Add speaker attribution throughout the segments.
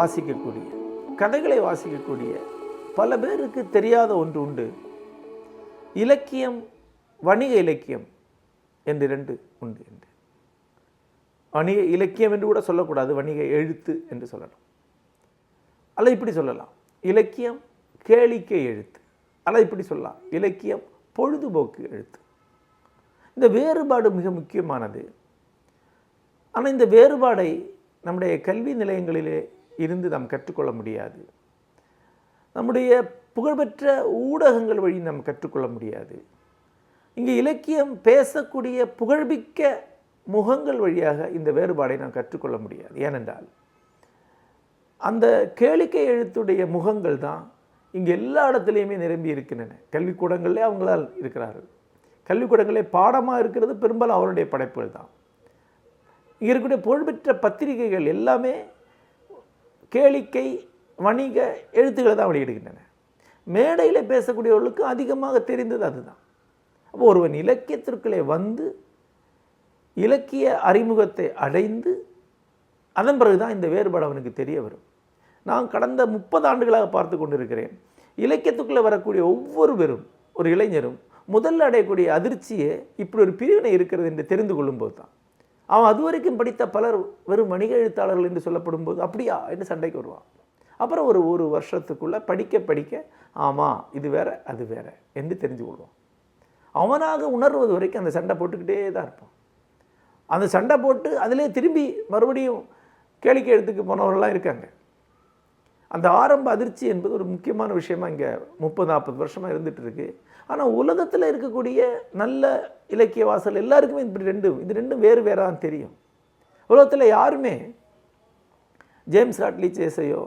Speaker 1: வாசிக்கக்கூடிய கதைகளை வாசிக்கக்கூடிய பல பேருக்கு தெரியாத ஒன்று உண்டு. இலக்கியம் வணிக இலக்கியம் என்று இரண்டு உண்டு என்று. வணிக இலக்கியம் என்று கூட சொல்லக்கூடாது வணிக எழுத்து என்று சொல்லலாம். அல்ல இப்படி சொல்லலாம். இலக்கியம் கேளிக்கை எழுத்து. அல்ல இப்படி சொல்லலாம். இலக்கியம் பொழுதுபோக்கு எழுத்து. இந்த வேறுபாடு மிக முக்கியமானது. ஆனால் இந்த வேறுபாடை நம்முடைய கல்வி நிலையங்களிலே இருந்து நாம் கற்றுக்கொள்ள முடியாது. நம்முடைய புகழ்பெற்ற ஊடகங்கள் வழி நாம் கற்றுக்கொள்ள முடியாது. இங்கே இலக்கியம் பேசக்கூடிய புகழ்மிக்க முகங்கள் வழியாக இந்த வேறுபாடை நாம் கற்றுக்கொள்ள முடியாது. ஏனென்றால் அந்த கேளிக்கை எழுத்துடைய முகங்கள் தான் இங்கே எல்லா இடத்துலையுமே நிரம்பி இருக்கின்றன. கல்விக்கூடங்களே அவங்களால் இருக்கிறார்கள். கல்விக்கூடங்களே பாடமாக இருக்கிறது பெரும்பாலும் அவருடைய படைப்புகள் தான். இங்கே இருக்கக்கூடிய புகழ்பெற்ற பத்திரிகைகள் எல்லாமே கேளிக்கை வணிக எழுத்துக்களை தான் வெளியிடுகின்றன. மேடையில் பேசக்கூடியவர்களுக்கு அதிகமாக தெரிந்தது அதுதான். அப்போ ஒருவன் இலக்கியத்திற்குள்ளே வந்து இலக்கிய அறிமுகத்தை அடைந்து அதன் பிறகுதான் இந்த வேறுபாடு அவனுக்கு தெரிய வரும். நான் கடந்த முப்பது ஆண்டுகளாக பார்த்து கொண்டிருக்கிறேன். இலக்கியத்துக்குள்ளே வரக்கூடிய ஒவ்வொருவரும் ஒரு இளைஞரும் முதல்ல அடையக்கூடிய அதிர்ச்சியே இப்படி ஒரு பிரிவினை இருக்கிறது என்று தெரிந்து கொள்ளும்போது தான் அவன் அது வரைக்கும் படித்த பலர் வெறும் வணிக எழுத்தாளர்கள் என்று சொல்லப்படும் போது அப்படியா என்று சண்டைக்கு வருவான். அப்புறம் ஒரு ஒரு வருஷத்துக்குள்ளே படிக்க படிக்க ஆமாம் இது வேற அது வேற என்று தெரிஞ்சு கொள்வான். அவனாக உணர்வது வரைக்கும் அந்த சண்டை போட்டுக்கிட்டே தான் இருப்பான். அந்த சண்டை போட்டு அதிலே திரும்பி மறுபடியும் கேளிக்கை எழுத்துக்கு போனவர்கள்லாம் இருக்காங்க. அந்த ஆரம்ப அதிர்ச்சி என்பது ஒரு முக்கியமான விஷயமா இங்கே முப்பது நாற்பது வருஷமாக இருந்துட்டு இருக்கு. ஆனால் உலகத்தில் இருக்கக்கூடிய நல்ல இலக்கிய வாசல் எல்லாருக்குமே இப்படி ரெண்டும் இது ரெண்டும் வேறு வேறான்னு தெரியும். உலகத்தில் யாருமே ஜேம்ஸ் ராட்லி சேஸையோ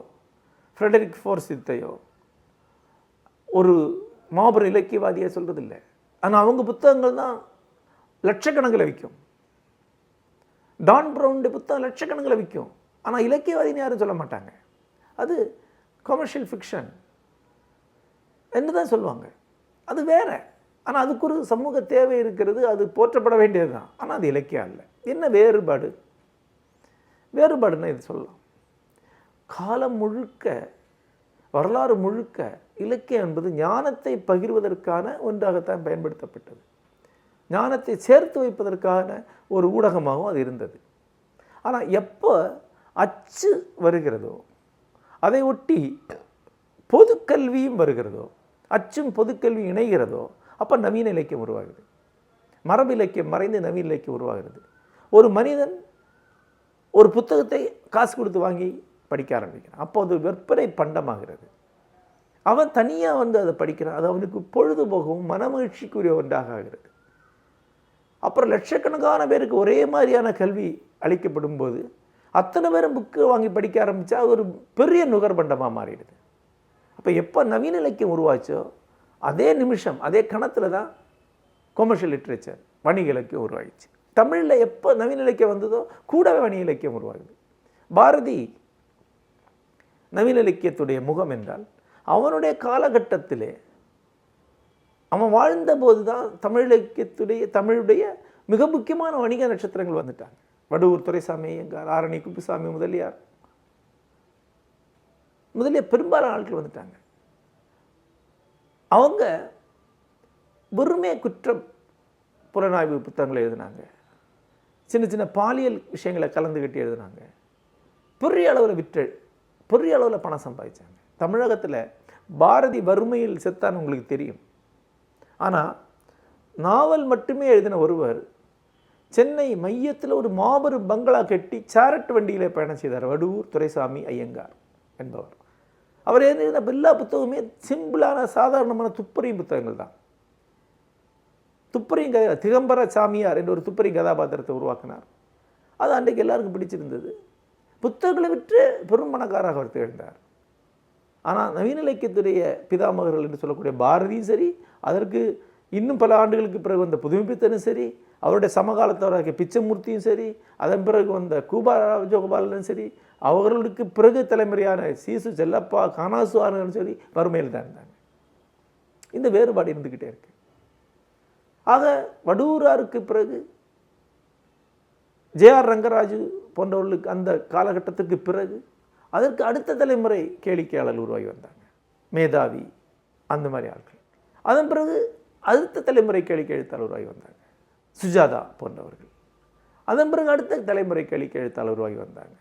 Speaker 1: ஃப்ரெடரிக் ஃபோர்சித்தையோ ஒரு மாபெரும் இலக்கியவாதியாக சொல்கிறதில்லை ஆனால் அவங்க புத்தகங்கள் தான் லட்சக்கணக்கில் விற்கும். டான் ப்ரௌனுடைய புத்தகம் லட்சக்கணக்கில் விற்கும். ஆனால் இலக்கியவாதின்னு யாரும் சொல்ல மாட்டாங்க. அது கமர்ஷியல் ஃபிக்ஷன் என்று தான் சொல்லுவாங்க. அது வேற. ஆனால் அதுக்கு ஒரு சமூக தேவை இருக்கிறது அது போற்றப்பட வேண்டியது தான் ஆனால் அது இலக்கியம் இல்லை என்ன வேறுபாடு? வேறுபாடுன்னு இது சொல்லலாம். காலம் முழுக்க வரலாறு முழுக்க இலக்கியம் என்பது ஞானத்தை பகிர்வதற்கான ஒன்றாகத்தான் பயன்படுத்தப்பட்டது. ஞானத்தை சேர்த்து வைப்பதற்கான ஒரு ஊடகமாகவும் அது இருந்தது. ஆனால் எப்போ அச்சு வருகிறதோ அதை ஒட்டி பொதுக்கல்வியும் வருகிறதோ அச்சும் பொதுக்கல்வி இணைகிறதோ அப்போ நவீன இலக்கியம் உருவாகுது. மரபு இலக்கியம் மறைந்து நவீன இலக்கியம் உருவாகிறது ஒரு மனிதன் ஒரு புத்தகத்தை காசு கொடுத்து வாங்கி படிக்க ஆரம்பிக்கிறான். அப்போ அது விற்பனை பண்டமாகிறது. அவன் தனியாக வந்து அதை படிக்கிறான். அது அவனுக்கு பொழுதுபோகவும் மனமகிழ்ச்சிக்குரிய ஒன்றாக ஆகிறது. அப்புறம் லட்சக்கணக்கான பேருக்கு ஒரே மாதிரியான கல்வி அளிக்கப்படும் போது அத்தனை பேரும் புக்கு வாங்கி படிக்க ஆரம்பித்தா ஒரு பெரிய நுகர்பண்டமாக மாறிடுது. அப்போ எப்போ நவீன இலக்கியம் உருவாச்சோ அதே நிமிஷம் அதே கணத்தில் தான் கொமர்ஷியல் லிட்ரேச்சர் வணிக இலக்கியம் உருவாகிச்சு தமிழில் எப்போ நவீன இலக்கியம் வந்ததோ கூடவே வணிக இலக்கியம் உருவாகுது. பாரதி நவீன இலக்கியத்துடைய முகம் என்றால் அவனுடைய காலகட்டத்திலே அவன் வாழ்ந்த போது தான் தமிழ் இலக்கியத்துடைய தமிழுடைய மிக முக்கியமான வணிக நட்சத்திரங்கள் வந்துட்டாங்க. வடுவூர் துரைசாமி ஐயங்கார் ஆரணி குப்புசாமி முதலியார். முதலியார் பெரும்பாலான ஆட்கள் வந்துட்டாங்க. அவங்க வெறுமே குற்ற புலனாய்வு புத்தகங்களை எழுதினாங்க. சின்ன சின்ன பாலியல் விஷயங்களை கலந்து கட்டி எழுதினாங்க. பெரிய அளவில் விற்று பெரிய அளவில் பணம் சம்பாதிச்சாங்க. தமிழகத்தில் பாரதி வறுமையில் செத்தான்னு உங்களுக்கு தெரியும். ஆனால் நாவல் மட்டுமே எழுதின ஒருவர் சென்னை மையத்தில் ஒரு மாபெரும் பங்களா கட்டி சாரட் வண்டியில் பயணம் செய்தார் வடுவூர் துரைசாமி ஐயங்கார் என்பவர். அவர் எழுதின எல்லா புத்தகமே சிம்பிளான சாதாரணமான துப்பறியும் புத்தகங்கள் தான். துப்பறியும் கதை திகம்பர சாமியார் என்ற ஒரு துப்பறியும் கதாபாத்திரத்தை உருவாக்கினார். அது அன்றைக்கு எல்லாருக்கும் பிடிச்சிருந்தது. புத்தகங்களை விற்று பெரும் பணக்காராக அவர் திகழ்ந்தார். ஆனால் நவீன இலக்கியத்துடைய பிதாமகர்கள் என்று சொல்லக்கூடிய பாரதியும் சரி அதற்கு இன்னும் பல ஆண்டுகளுக்கு பிறகு வந்த புதுமைப்பித்தனும் சரி அவருடைய சமகாலத்தவராக பிச்சைமூர்த்தியும் சரி அதன் பிறகு வந்த கூபா ராஜகோபாலனும் சரி அவர்களுக்கு பிறகு தலைமுறையான சீசு செல்லப்பா கானாசு சரி வறுமையில் தான் இருந்தாங்க. இந்த வேறுபாடு இருந்துக்கிட்டே இருக்கு. ஆக வடூராருக்கு பிறகு ஜேஆர் ரங்கராஜு போன்றவர்களுக்கு அந்த காலகட்டத்துக்கு பிறகு அதற்கு அடுத்த தலைமுறை கேளிக்கையாளர் உருவாகி வந்தாங்க. மேதாவி அந்த மாதிரி ஆட்கள். அதன் பிறகு அடுத்த தலைமுறை கேளிக்கை எழுத்தாளர் உருவாகி வந்தாங்க. சுஜாதா போன்றவர்கள். அதன் பிறகு அடுத்த தலைமுறை கழிக்க எழுத்தாளர் உருவாகி வந்தாங்க.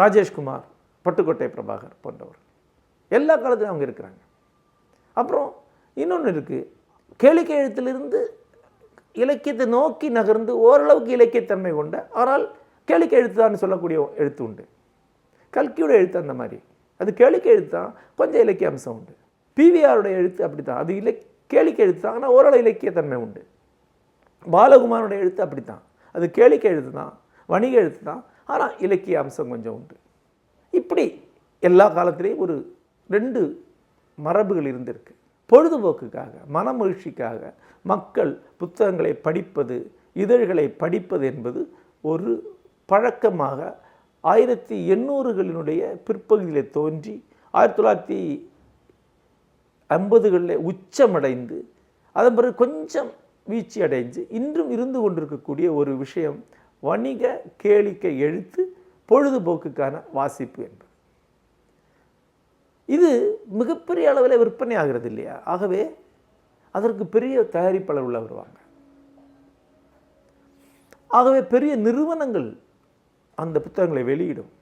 Speaker 1: ராஜேஷ்குமார் பட்டுக்கோட்டை பிரபாகர் போன்றவர்கள் எல்லா காலத்திலும் அவங்க இருக்கிறாங்க. அப்புறம் இன்னொன்று இருக்குது கேளிக்கை எழுத்திலிருந்து இலக்கியத்தை நோக்கி நகர்ந்து ஓரளவுக்கு இலக்கியத்தன்மை கொண்ட ஆனால் கேளிக்கை எழுத்துதான்னு சொல்லக்கூடிய எழுத்து உண்டு. கல்கியோட எழுத்து அந்த மாதிரி. அது கேளிக்கை எழுத்து தான் கொஞ்சம் இலக்கிய அம்சம் உண்டு. பிவிஆருடைய எழுத்து அப்படி தான் அது இலக் கேளிக்கை எழுத்து தான் ஆனால் ஓரளவு இலக்கியத்தன்மை உண்டு. பாலகுமாரோட எழுத்து அப்படி தான் அது கேளிக்கை எழுத்து தான் வணிக எழுத்து தான் ஆனால் இலக்கிய அம்சம் கொஞ்சம் உண்டு. இப்படி எல்லா காலத்திலேயும் ஒரு ரெண்டு மரபுகள் இருந்திருக்கு. பொழுதுபோக்குக்காக மனமகிழ்ச்சிக்காக மக்கள் புத்தகங்களை படிப்பது இதழ்களை படிப்பது என்பது ஒரு பழக்கமாக ஆயிரத்தி எண்ணூறுகளினுடைய பிற்பகுதியில் தோன்றி ஆயிரத்தி தொள்ளாயிரத்தி ஐம்பதுகளில் உச்சமடைந்து அதன் பிறகு கொஞ்சம் வீழ்ச்சி அடைஞ்சு இன்றும் இருந்து கொண்டிருக்கக்கூடிய ஒரு விஷயம் வணிக கேளிக்கை எழுத்து பொழுதுபோக்குக்கான வாசிப்பு என்பது. இது மிகப்பெரிய அளவில் விற்பனை ஆகிறது இல்லையா? ஆகவே அதற்கு பெரிய தயாரிப்பாளர் உள்ள வருவாங்க. ஆகவே பெரிய நிறுவனங்கள் அந்த புத்தகங்களை வெளியிடும்.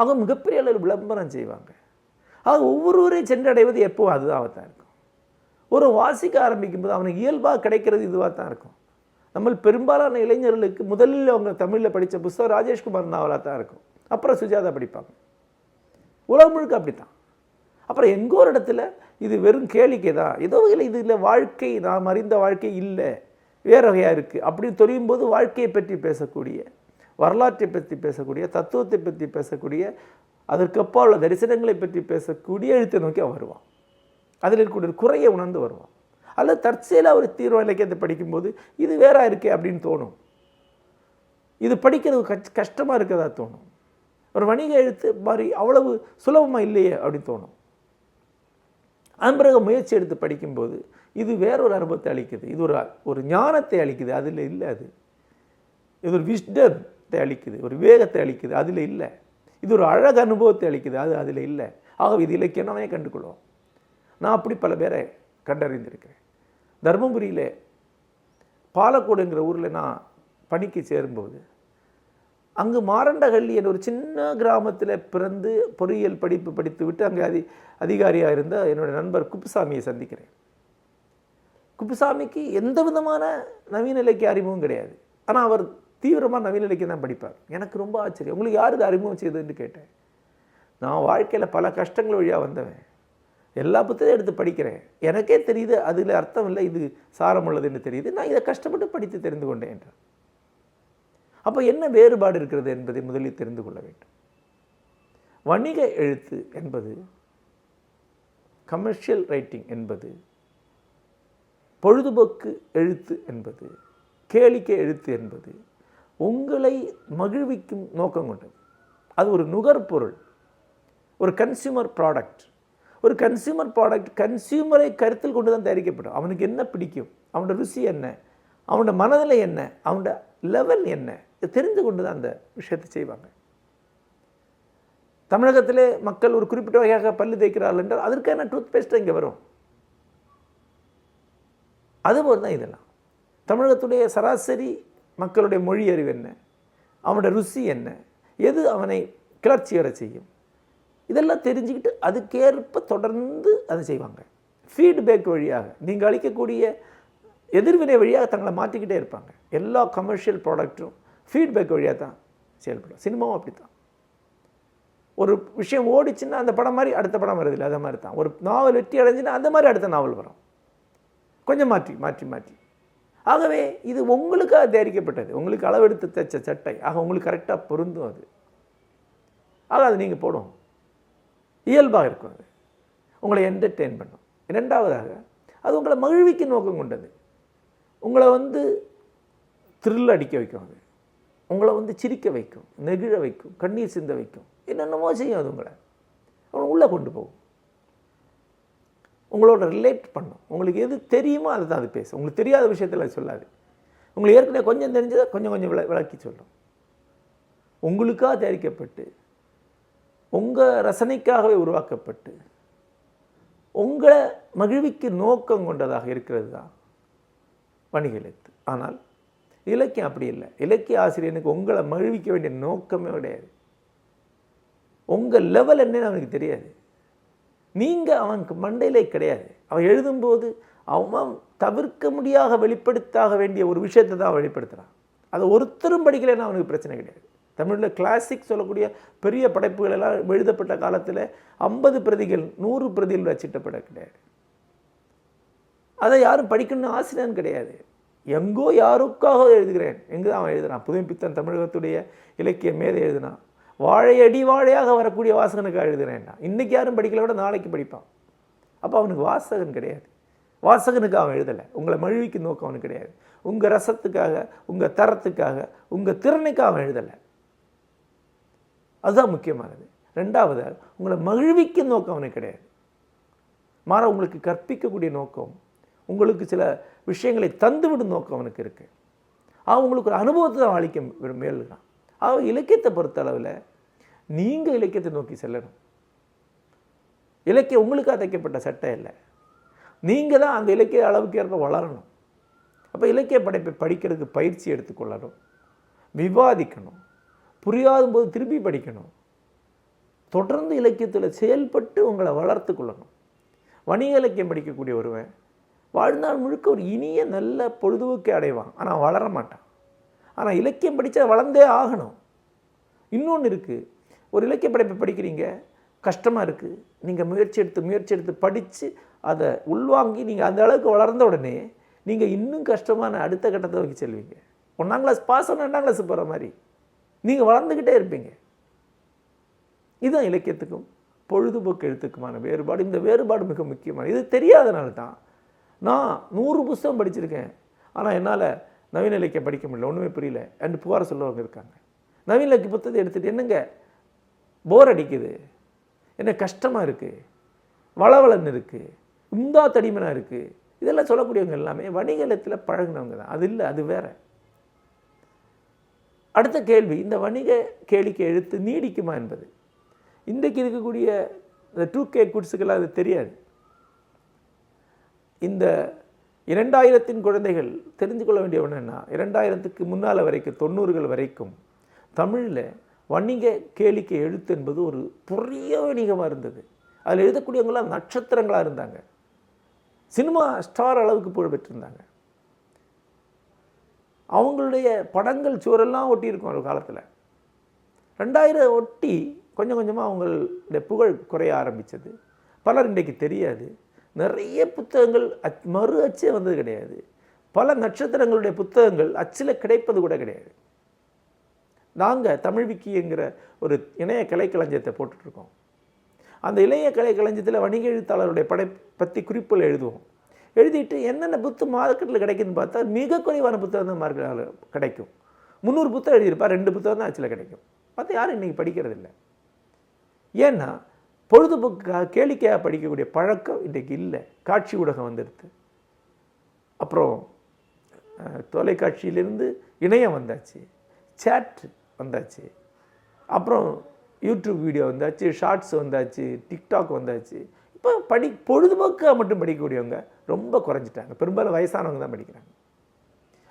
Speaker 1: ஆக மிகப்பெரிய அளவில் விளம்பரம் செய்வாங்க. ஆக ஒவ்வொருவரையும் சென்றடைவது எப்போ அதுதான் தான் இருக்கும். ஒரு வாசிக்க ஆரம்பிக்கும் போது அவனுக்கு இயல்பாக கிடைக்கிறது இதுவாக தான் இருக்கும். நம்ம பெரும்பாலான இளைஞர்களுக்கு முதலில் அவங்க தமிழில் படித்த புஸ்தகம் ராஜேஷ்குமார் நாவலாக தான் இருக்கும். அப்புறம் சுஜாதா படிப்பாங்க. உலகம் முழுக்க அப்படித்தான். அப்புறம் எங்கோ ஒரு இடத்துல இது வெறும் கேளிக்கை தான். ஏதோ வகையில் இது இல்லை வாழ்க்கை நாம் அறிந்த வாழ்க்கை இல்லை. வேறு வகையாக இருக்குது அப்படின்னு தெரியும் போது வாழ்க்கையை பற்றி பேசக்கூடிய வரலாற்றை பற்றி பேசக்கூடிய தத்துவத்தை பற்றி பேசக்கூடிய அதற்கப்பா உள்ள தரிசனங்களை பற்றி பேசக்கூடிய எழுத்தை நோக்கி அவன் வருவான். அதில் இருக்கக்கூடிய குறையை உணர்ந்து வருவோம். அல்லது தற்செயலாக ஒரு தீர்வு இலக்கியத்தை படிக்கும்போது இது வேறா இருக்கே அப்படின்னு தோணும். இது படிக்கிறது கஷ் கஷ்டமாக இருக்கிறதா தோணும். ஒரு வணிக எழுத்து மாதிரி அவ்வளவு சுலபமாக இல்லையே அப்படின்னு தோணும். அதன் பிறகு முயற்சி எடுத்து படிக்கும்போது இது வேறொரு அனுபவத்தை அளிக்குது. இது ஒரு ஒரு ஞானத்தை அளிக்குது. அதில் இல்லை அது. இது ஒரு விஷ்டத்தை அளிக்குது. ஒரு வேகத்தை அளிக்குது. அதில் இல்லை. இது ஒரு அழகு அனுபவத்தை அளிக்குது. அது அதில் இல்லை. ஆகவே இது இலக்கியம்னே கண்டுக்கொள்வோம். நான் அப்படி பல பேரை கண்டறிந்திருக்கிறேன். தருமபுரியில் பாலக்கோடுங்கிற ஊரில் நான் பணிக்கு சேரும்போது அங்கு மாரண்டகள்ளி என்ற ஒரு சின்ன கிராமத்தில் பிறந்து பொறியியல் படிப்பு படித்து விட்டு அங்கே அதி அதிகாரியாக இருந்த என்னுடைய நண்பர் குப்புசாமியை சந்திக்கிறேன். குப்புசாமிக்கு எந்த விதமான நவீன இலக்கிய அறிமுகம் கிடையாது. ஆனால் அவர் தீவிரமாக நவீன இலக்கியம் தான் படிப்பார். எனக்கு ரொம்ப ஆச்சரியம். உங்களுக்கு யார் இது அறிமுகம் செய்ததுன்னு கேட்டேன். நான் வாழ்க்கையில் பல கஷ்டங்கள் வழியாக வந்தவன். எல்லா புத்தகத்தையும் எடுத்து படிக்கிறேன். எனக்கே தெரியுது அதில் அர்த்தம் இல்லை இது சாரம் உள்ளதுன்னு தெரியுது. நான் இதை கஷ்டப்பட்டு படித்து தெரிந்து கொண்டேன் என்றார். அப்போ என்ன வேறுபாடு இருக்கிறது என்பதை முதலில் தெரிந்து கொள்ள வேண்டும். வணிக எழுத்து என்பது கமர்ஷியல் ரைட்டிங் என்பது பொழுதுபோக்கு எழுத்து என்பது கேளிக்கை எழுத்து என்பது உங்களை மகிழ்விக்கும் நோக்கம் கொண்டது. அது ஒரு நுகர்பொருள் ஒரு கன்சியூமர் ப்ராடக்ட் ஒரு கன்சியூமர் ப்ராடக்ட் கன்சியூமரை கருத்தில் கொண்டு தான் தயாரிக்கப்படும். அவனுக்கு என்ன பிடிக்கும்? அவனோட ருசி என்ன? அவனோட மனநிலை என்ன? அவனோட லெவல் என்ன? இதை தெரிந்து கொண்டு தான் அந்த விஷயத்தை செய்வாங்க. தமிழகத்திலே மக்கள் ஒரு குறிப்பிட்ட வகையாக பல்லு தேய்க்கிறார்கள் என்றால் அதற்கான டூத் பேஸ்ட் இங்கே வரும். அதுபோல் தான் இதெல்லாம். தமிழகத்துடைய சராசரி மக்களுடைய மொழி அறிவு என்ன? அவனோட ருசி என்ன? எது அவனை கிளர்ச்சி வர செய்யும்? இதெல்லாம் தெரிஞ்சுக்கிட்டு அதுக்கேற்ப தொடர்ந்து அதை செய்வாங்க. ஃபீட்பேக் வழியாக நீங்கள் அளிக்கக்கூடிய எதிர்வினை வழியாக தங்களை மாற்றிக்கிட்டே இருப்பாங்க. எல்லா கமர்ஷியல் ப்ராடக்ட்டும் ஃபீட்பேக் வழியாக தான் செயல்படும். சினிமாவும் அப்படி தான் ஒரு விஷயம் ஓடிச்சுன்னா அந்த படம் மாதிரி அடுத்த படம் வரதில்லை அதை மாதிரி தான். ஒரு நாவல் வெற்றி அடைஞ்சுன்னா அந்த மாதிரி அடுத்த நாவல் வரும். கொஞ்சம் மாற்றி மாற்றி மாற்றி. ஆகவே இது உங்களுக்காக தயாரிக்கப்பட்டது. உங்களுக்கு அளவெடுத்து தைச்ச சட்டை. ஆக உங்களுக்கு கரெக்டாக பொருந்தும் அது. ஆக அது நீங்கள் போடும் இயல்பாக இருக்கும் அது. உங்களை என்டர்டெயின் பண்ணும். இரண்டாவதாக அது உங்களை மகிழ்விக்க நோக்கம் கொண்டது. உங்களை வந்து த்ரில் அடிக்க வைக்கும் அது. உங்களை வந்து சிரிக்க வைக்கும் நெகிழ வைக்கும் கண்ணீர் சிந்த வைக்கும். என்னென்னமோ செய்யும் அது உங்களை. அவனை உள்ளே கொண்டு போகும். உங்களோட ரிலேட் பண்ணும். உங்களுக்கு எது தெரியுமோ அதை தான் அது பேசும். உங்களுக்கு தெரியாத விஷயத்தில் அது சொல்லாது. உங்களுக்கு ஏற்கனவே கொஞ்சம் தெரிஞ்சதை கொஞ்சம் கொஞ்சம் விள விளக்கி சொல்லும். உங்களுக்காக தயாரிக்கப்பட்டு உங்கள் ரசனைக்காகவே உருவாக்கப்பட்டு உங்களை மகிழ்விக்கு நோக்கம் கொண்டதாக இருக்கிறது தான் வணிக எழுத்து ஆனால் இலக்கியம் அப்படி இல்லை. இலக்கிய ஆசிரியனுக்கு உங்களை மகிழ்விக்க வேண்டிய நோக்கமே கிடையாது. உங்கள் லெவல் என்னன்னு அவனுக்கு தெரியாது. நீங்கள் அவனுக்கு மண்டையிலே கிடையாது. அவன் எழுதும்போது அவன் தவிர்க்க முடியாத வெளிப்படுத்தாக வேண்டிய ஒரு விஷயத்தை தான் வெளிப்படுத்துகிறான் அதை ஒருத்தரும் படிக்கலைன்னா அவனுக்கு பிரச்சனை கிடையாது. தமிழில் கிளாசிக் சொல்லக்கூடிய பெரிய படைப்புகள் எல்லாம் எழுதப்பட்ட காலத்தில் ஐம்பது பிரதிகள் நூறு பிரதிகள் வச்சிட்டப்பட கிடையாது. அதை யாரும் படிக்கணும்னு ஆசிரியன் கிடையாது. எங்கோ யாருக்காக எழுதுகிறேன்? எங்கே அவன் எழுதுனான் புதுமைப்பித்தன் தமிழகத்துடைய இலக்கிய மேதை எழுதினான். வாழை அடி வாழையாக வரக்கூடிய வாசகனுக்காக எழுதுறேன்டா இன்றைக்கி யாரும் படிக்கல விட நாளைக்கு படிப்பான். அப்போ அவனுக்கு வாசகன் கிடையாது. வாசகனுக்கு அவன் எழுதலை. உங்களை மழுவிக்கு நோக்கம் அவனுக்கு கிடையாது. உங்கள் ரசத்துக்காக உங்கள் தரத்துக்காக உங்கள் திறனுக்கு அவன் எழுதலை. அதுதான் முக்கியமானது. ரெண்டாவது உங்களை மகிழ்விக்க நோக்கம் அவனுக்கு கிடையாது. மாற உங்களுக்கு கற்பிக்கக்கூடிய நோக்கம் உங்களுக்கு சில விஷயங்களை தந்துவிடும் நோக்கம் அவனுக்கு இருக்குது அவன் உங்களுக்கு ஒரு அனுபவத்தை தான் அளிக்க மேலுதான் அவன் இலக்கியத்தை பொறுத்தளவில் நீங்கள் இலக்கியத்தை நோக்கி செல்லணும். இலக்கியம் உங்களுக்காக தைக்கப்பட்ட சட்டை இல்லை நீங்கள் தான் அந்த இலக்கிய அளவுக்கு ஏற்ப வளரணும். அப்போ இலக்கிய படைப்பை படிக்கிறதுக்கு பயிற்சி எடுத்துக்கொள்ளணும். விவாதிக்கணும். புரியாத போது திருப்பி படிக்கணும். தொடர்ந்து இலக்கியத்தில் செயல்பட்டு உங்களை வளர்த்து கொள்ளணும். வணிக இலக்கியம் படிக்கக்கூடிய ஒருவன் வாழ்நாள் முழுக்க ஒரு இனிய நல்ல பொழுதுபோக்கை அடைவான். ஆனால் வளர மாட்டான். ஆனால் இலக்கியம் படித்தா வளர்ந்தே ஆகணும். இன்னொன்று இருக்குது ஒரு இலக்கிய படைப்பை படிக்கிறீங்க. கஷ்டமாக இருக்குது நீங்கள் முயற்சி எடுத்து முயற்சி எடுத்து படித்து அதை உள்வாங்கி நீங்கள் அந்த அளவுக்கு வளர்ந்த உடனே நீங்கள் இன்னும் கஷ்டமான அடுத்த கட்டத்தை நோக்கி செல்வீங்க. ஒன்றாம் கிளாஸ் பாஸ் ஒன்று ரெண்டாம் கிளாஸ் போகிற மாதிரி. நீங்கள் வளர்ந்துக்கிட்டே இருப்பீங்க. இதுதான் இலக்கியத்துக்கும் பொழுதுபோக்கு எழுத்துக்குமான வேறுபாடு. இந்த வேறுபாடு மிக முக்கியமான இது தெரியாதனால தான் நான் நூறு புஸ்தகம் படிச்சிருக்கேன். ஆனால் என்னால் நவீன இலக்கியம் படிக்க முடியல. ஒன்றுமே புரியல. அண்டு புகார் சொல்லவங்க இருக்காங்க. நவீன இலக்கிய புத்தகத்தை எடுத்துகிட்டு என்னங்க? போர் அடிக்குது. என்ன கஷ்டமாக இருக்குது வளவளன்னு இருக்குது உந்தா தடிமனாக இருக்குது இதெல்லாம் சொல்லக்கூடியவங்க எல்லாமே வணிகத்தில் பழகினவங்க தான். அது இல்லை அது வேறு. அடுத்த கேள்வி இந்த வணிக கேளிக்கை எழுத்து நீடிக்குமா என்பது. இன்றைக்கு இருக்கக்கூடிய இந்த டூ கே குட்ஸுக்கெல்லாம் அது தெரியாது. இந்த இரண்டாயிரத்தின் குழந்தைகள் தெரிந்து கொள்ள வேண்டிய ஒன்றுன்னா இரண்டாயிரத்துக்கு முன்னால் வரைக்கும் தொண்ணூறுகள் வரைக்கும் தமிழில் வணிக கேளிக்கை எழுத்து என்பது ஒரு பெரிய வணிகமாக இருந்தது. அதில் எழுதக்கூடியவங்களாம் நட்சத்திரங்களாக இருந்தாங்க. சினிமா ஸ்டார் அளவுக்கு புகழ் பெற்றிருந்தாங்க அவங்களுடைய படங்கள் சுவரெல்லாம் ஒட்டியிருக்கும் ஒரு காலத்தில். ரெண்டாயிரம் ஒட்டி கொஞ்சம் கொஞ்சமாக அவங்களுடைய புகழ் குறைய ஆரம்பித்தது பலர் இன்றைக்கு தெரியாது. நிறைய புத்தகங்கள் அச் மறு அச்சே வந்தது கிடையாது. பல நட்சத்திரங்களுடைய புத்தகங்கள் அச்சில் கிடைப்பது கூட கிடையாது. நாங்கள் தமிழ்விக்கிங்கிற ஒரு இணைய கலைக்களஞ்சியத்தை போட்டுட்ருக்கோம். அந்த இளைய கலைக்களஞ்சியத்தில் வணிக எழுத்தாளருடைய படை பற்றி குறிப்புகள் எழுதுவோம். எழுதிட்டு என்னென்ன புத்து மார்க்கெட்டில் கிடைக்குதுன்னு பார்த்தா மிக குறைவான புத்தகம் தான் மார்க்கெட்டில் கிடைக்கும். முந்நூறு புத்தகம் எழுதியிருப்பா ரெண்டு புத்தகம் தான் ஆச்சில் கிடைக்கும். பார்த்தா யாரும் இன்றைக்கி படிக்கிறதில்ல ஏன்னா பொழுதுபோக்குக்காக கேளிக்கையாக படிக்கக்கூடிய பழக்கம் இன்றைக்கு இல்லை. காட்சி ஊடகம் வந்துடுது அப்புறம் தொலைக்காட்சியிலேருந்து இணையம் வந்தாச்சு. சேட் வந்தாச்சு. அப்புறம் யூடியூப் வீடியோ வந்தாச்சு ஷார்ட்ஸ் வந்தாச்சு டிக்டாக் வந்தாச்சு. இப்போ படி பொழுதுபோக்காக மட்டும் படிக்கக்கூடியவங்க ரொம்ப குறைஞ்சிட்டாங்க. பெரும்பாலும் வயசானவங்க தான் படிக்கிறாங்க.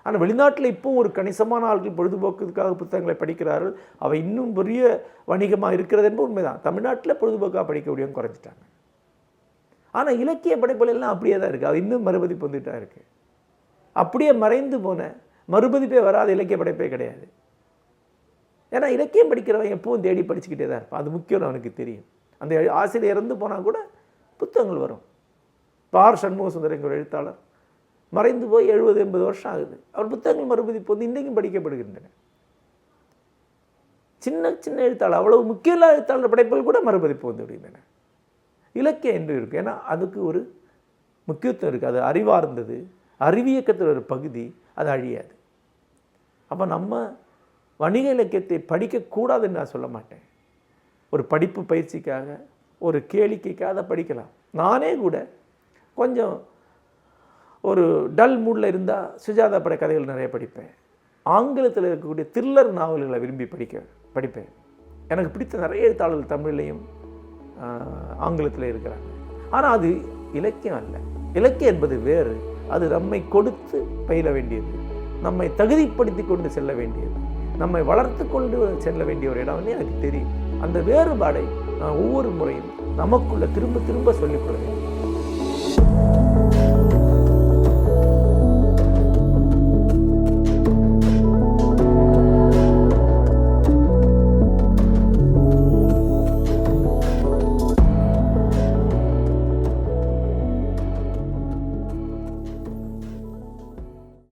Speaker 1: ஆனால் வெளிநாட்டில் இப்போவும் ஒரு கணிசமான ஆட்கள் பொழுதுபோக்குக்காக புத்தகங்களை படிக்கிறார்கள். அவை இன்னும் பெரிய வணிகமாக இருக்கிறது என்பது உண்மைதான். தமிழ்நாட்டில் பொழுதுபோக்காக படிக்கக்கூடியவங்க குறைஞ்சிட்டாங்க. ஆனால் இலக்கிய படைப்புகள் எல்லாம் அப்படியே தான் இருக்குது அது இன்னும் மறுபதிப்பு வந்துட்டா இருக்குது அப்படியே மறைந்து போன மறுபதிப்பே வராத இலக்கிய படைப்பே கிடையாது. ஏன்னா இலக்கியம் படிக்கிறவன் எப்பவும் தேடி படிச்சுக்கிட்டே தான் இருப்பான். அது முக்கியம் அவனுக்கு தெரியும். அந்த ஆசிரியர் இறந்து போனால் கூட புத்தகங்கள் வரும். பார் சண்முக சுந்தரங்கிற எழுத்தாளர். மறைந்து போய் எழுபது எண்பது வருஷம் ஆகுது. அவர் புத்தகங்கள் மறுபதிப்பு வந்து இன்றைக்கும் படிக்கப்படுகின்றன. சின்ன சின்ன எழுத்தாளர் அவ்வளவு முக்கிய எழுத்தாளர் படைப்புகள் கூட மறுபதிப்பு வந்து விடுகின்றன இலக்கியம் என்று இருக்குது ஏன்னா அதுக்கு ஒரு முக்கியத்துவம் இருக்குது அது அறிவார்ந்தது. அறிவியக்கத்தில் ஒரு பகுதி அது அழியாது. அப்போ நம்ம வணிக இலக்கியத்தை படிக்கக்கூடாதுன்னு நான் சொல்ல மாட்டேன். ஒரு படிப்பு பயிற்சிக்காக ஒரு கேளிக்கைக்காக அதை படிக்கலாம். நானே கூட கொஞ்சம் ஒரு டல் மூடில் இருந்தால் சுஜாதா பட கதைகள் நிறைய படிப்பேன். ஆங்கிலத்தில் இருக்கக்கூடிய த்ரில்லர் நாவல்களை விரும்பி படிக்க படிப்பேன். எனக்கு பிடித்த நிறைய எழுத்தாளர்கள் தமிழ்லையும் ஆங்கிலத்தில் இருக்கிறாங்க. ஆனால் அது இலக்கியம் அல்ல. இலக்கியம் என்பது வேறு. அது நம்மை கொடுத்து பயில வேண்டியது. நம்மை தகுதிப்படுத்தி கொண்டு செல்ல வேண்டியது. நம்மை வளர்த்து கொண்டு செல்ல வேண்டிய ஒரு இடம்னு எனக்கு தெரியும். அந்த வேறுபாடை நான் ஒவ்வொரு முறையும் நமக்குள்ள திரும்ப திரும்ப சொல்லிக் கொள்ள வேண்டும்.